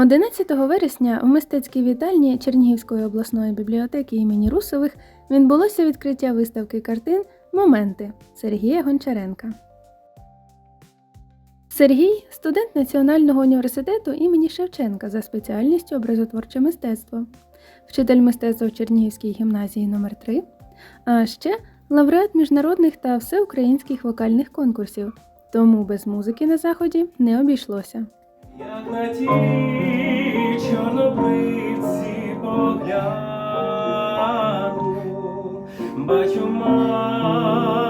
11 вересня в мистецькій вітальні Чернігівської обласної бібліотеки імені Русових відбулося відкриття виставки картин Моменти Сергія Гончаренка. Сергій студент Національного університету імені Шевченка за спеціальністю образотворче мистецтво, вчитель мистецтва в Чернігівській гімназії номер 3 а ще лауреат міжнародних та всеукраїнських вокальних конкурсів. Тому без музики на заході не обійшлося. Як на тій чорнобривці погляну, бачу матір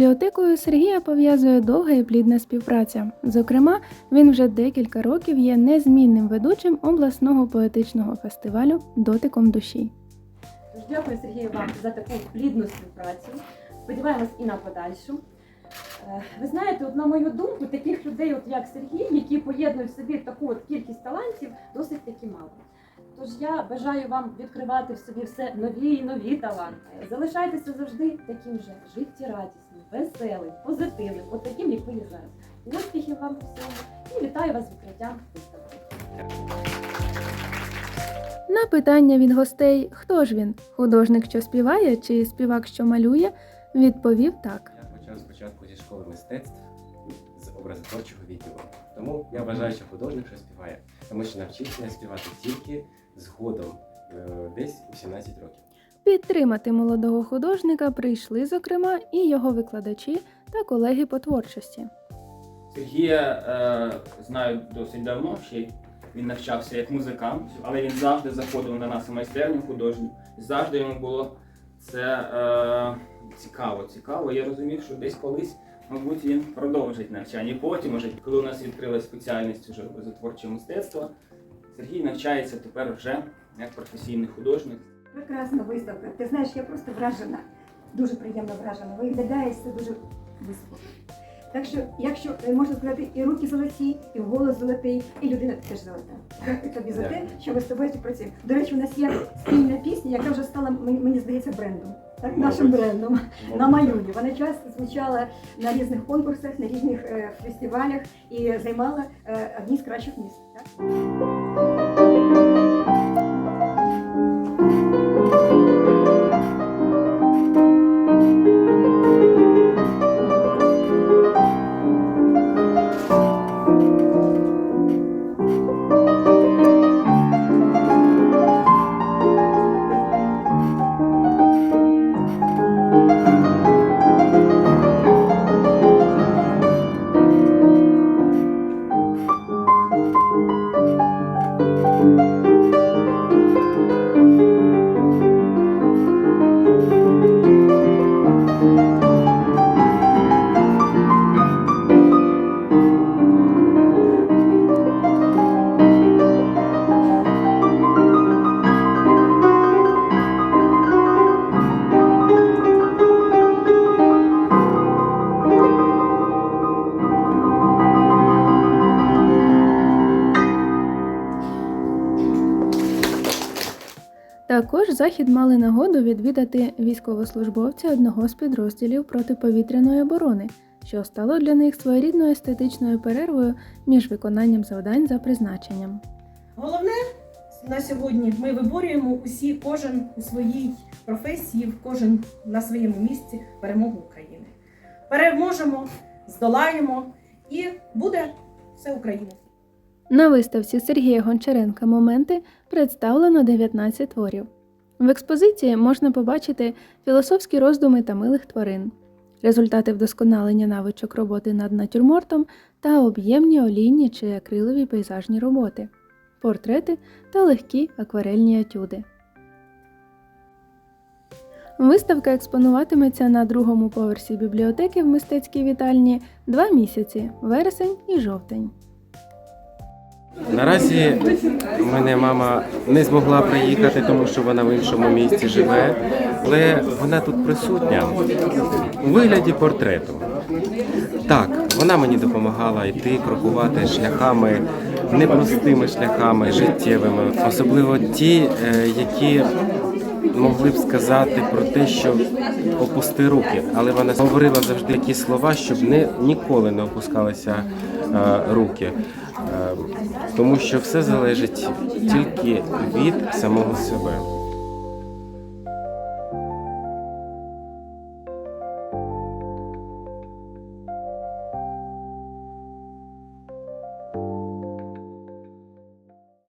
бібліотекою Сергія пов'язує довга і плідна співпраця. Зокрема, він вже декілька років є незмінним ведучим обласного поетичного фестивалю Дотиком душі. Дякую Сергію вам за таку плідну співпрацю. Сподіваємось і на подальшу. Е, Ви знаєте, от на мою думку, таких людей, от як Сергій, які поєднують в собі таку от кількість талантів, досить таки мало. Тож я бажаю вам відкривати в собі все нові і нові таланти. Залишайтеся завжди таким же життєрадісним, веселим, позитивним, от таким, як ви є зараз. Успіхів вам всьому і вітаю вас з відкриттям виставки. На питання від гостей, хто ж він художник, що співає, чи співак, що малює, відповів так. Почав спочатку зі школи мистецтв з образотворчого відділу. Тому я вважаю, що художник що співає, тому що навчився я співати тільки згодом, е, десь у 17 років. Підтримати молодого художника прийшли, зокрема, і його викладачі та колеги по творчості. Сергія е, знаю досить давно, ще він навчався як музикант, але він завжди заходив на нас у майстерню художню. Завжди йому було це е, цікаво. Цікаво. Я розумів, що десь колись, мабуть, він продовжить навчання. І потім, уже, коли у нас відкрилась спеціальність уже образотворче мистецтво, Сергій навчається тепер вже як професійний художник. Прекрасна виставка. Ти знаєш, я просто вражена, дуже приємно вражена. Виглядає все дуже високо. Так що, якщо е, можна сказати, і руки золоті, і голос золотий, і людина теж золота. Дякую тобі за те, що ми з тобою працюємо. До речі, у нас є спільна пісня, яка вже стала, мені здається, брендом. Так, нашим брендом на Маюні. Вона часто звучала на різних конкурсах, на різних е, фестивалях і займала е, одні з кращих місць. Так? Також захід мали нагоду відвідати військовослужбовці одного з підрозділів протиповітряної оборони, що стало для них своєрідною естетичною перервою між виконанням завдань за призначенням. Головне на сьогодні ми виборюємо усі, кожен у своїй професії, кожен на своєму місці перемогу України. Переможемо, здолаємо і буде все Україна. На виставці Сергія Гончаренка Моменти представлено 19 творів. В експозиції можна побачити філософські роздуми та милих тварин, результати вдосконалення навичок роботи над натюрмортом та об'ємні олійні чи акрилові пейзажні роботи, портрети та легкі акварельні етюди. Виставка експонуватиметься на другому поверсі бібліотеки в мистецькій вітальні два місяці вересень і жовтень. Наразі мене мама не змогла приїхати, тому що вона в іншому місті живе, але вона тут присутня у вигляді портрету. Так, вона мені допомагала йти, крокувати шляхами, непростими шляхами, життєвими, особливо ті, е, які могли б сказати про те, що опусти руки, але вона говорила завжди такі слова, щоб не ніколи не опускалися е, руки. Е, тому що все залежить тільки від самого себе.